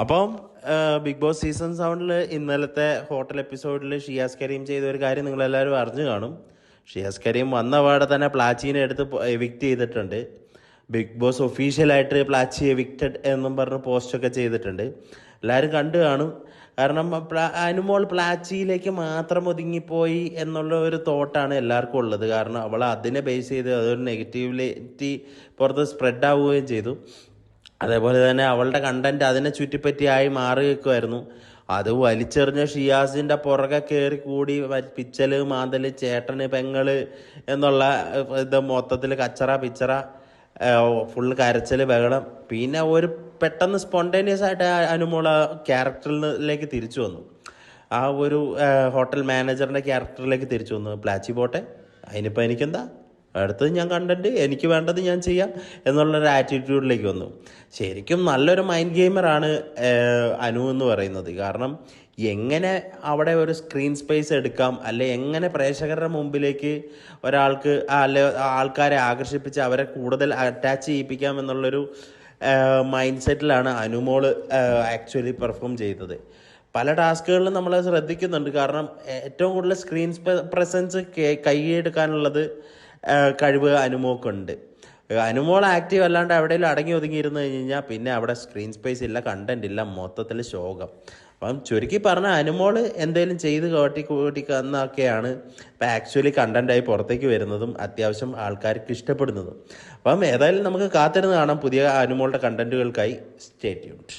അപ്പം big boss season സെവനിൽ ഇന്നലത്തെ ഹോട്ടൽ എപ്പിസോഡിൽ ഷിയാസ് കരീം ചെയ്ത ഒരു കാര്യം നിങ്ങളെല്ലാവരും അറിഞ്ഞു കാണും. ഷിയാസ് കരീം വന്ന പാടെ തന്നെ പ്ലാച്ചീനെ എടുത്ത് എവിക്റ്റ് ചെയ്തിട്ടുണ്ട്. ബിഗ് ബോസ് ഒഫീഷ്യലായിട്ട് പ്ലാച്ചി എവിക്റ്റഡ് എന്നും പറഞ്ഞ് പോസ്റ്റൊക്കെ ചെയ്തിട്ടുണ്ട്. എല്ലാവരും കണ്ടു കാണും. കാരണം അനുമോൾ പ്ലാച്ചിയിലേക്ക് മാത്രം ഒതുങ്ങിപ്പോയി എന്നുള്ള ഒരു തോട്ടാണ് എല്ലാവർക്കും ഉള്ളത്. കാരണം അവൾ അതിനെ ബേസ് ചെയ്ത് അതൊരു നെഗറ്റീവിലിറ്റി പുറത്ത് സ്പ്രെഡ് ആവുകയും ചെയ്തു. അതേപോലെ തന്നെ അവളുടെ കണ്ടന്റ് അതിനെ ചുറ്റിപ്പറ്റിയായി മാറി നിൽക്കുമായിരുന്നു അത് വലിച്ചെറിഞ്ഞ ഷിയാസിന്റെ പുറകെ കയറി കൂടി പിച്ചൽ മാന്തൽ ചേട്ടന് പെങ്ങൾ എന്നുള്ള ഇത് മൊത്തത്തിൽ കച്ചറ പിച്ചറ ഫുൾ കരച്ചൽ ബഹളം. പിന്നെ ഒരു പെട്ടെന്ന് സ്പോണ്ടേനിയസ് ആയിട്ട് അനുമോള ക്യാരക്ടറിലേക്ക് തിരിച്ചു വന്നു. ആ ഒരു ഹോട്ടൽ മാനേജറിന്റെ ക്യാരക്ടറിലേക്ക് തിരിച്ചു വന്നു. പ്ലാച്ചി പോട്ടെ. അതിനിപ്പോൾ എനിക്കെന്താ? അടുത്തത് ഞാൻ കണ്ടന്റ് എനിക്ക് വേണ്ടത് ഞാൻ ചെയ്യാം എന്നുള്ളൊരു ആറ്റിറ്റ്യൂഡിലേക്ക് വന്നു. ശരിക്കും നല്ലൊരു മൈൻഡ് ഗെയിമറാണ് അനു എന്ന് പറയുന്നത്. കാരണം എങ്ങനെ അവിടെ ഒരു സ്ക്രീൻ സ്പേസ് എടുക്കാം അല്ലെ എങ്ങനെ പ്രേക്ഷകരുടെ മുമ്പിലേക്ക് ഒരാൾക്ക് അല്ലെ ആൾക്കാരെ ആകർഷിപ്പിച്ച് അവരെ കൂടുതൽ അറ്റാച്ച് ചെയ്യിപ്പിക്കാം എന്നുള്ളൊരു മൈൻഡ് സെറ്റിലാണ് അനുമോൾ ആക്ച്വലി പെർഫോം ചെയ്തത്. പല ടാസ്കുകളിലും നമ്മൾ ശ്രദ്ധിക്കുന്നുണ്ട്. കാരണം ഏറ്റവും കൂടുതൽ സ്ക്രീൻ പ്രസൻസ് കൈയെടുക്കാനുള്ളത് കഴിവ് അനുമോക്കുണ്ട്. അനുമോൾ ആക്റ്റീവ് അല്ലാണ്ട് എവിടെയെങ്കിലും അടങ്ങി ഒതുങ്ങിയിരുന്നു കഴിഞ്ഞ് കഴിഞ്ഞാൽ പിന്നെ അവിടെ സ്ക്രീൻ സ്പേസ് ഇല്ല കണ്ടന്റ് ഇല്ല മൊത്തത്തിൽ ശോകം. അപ്പം ചുരുക്കി പറഞ്ഞാൽ അനുമോൾ എന്തെങ്കിലും ചെയ്ത് കാട്ടി കൂട്ടി എന്നൊക്കെയാണ് ഇപ്പം ആക്ച്വലി കണ്ടന്റായി പുറത്തേക്ക് വരുന്നതും അത്യാവശ്യം ആൾക്കാർക്ക് ഇഷ്ടപ്പെടുന്നതും. അപ്പം ഏതായാലും നമുക്ക് കാത്തിരുന്ന് കാണാം. പുതിയ അനുമോളുടെ കണ്ടന്റുകൾക്കായി സ്റ്റേ ട്യൂൺഡ്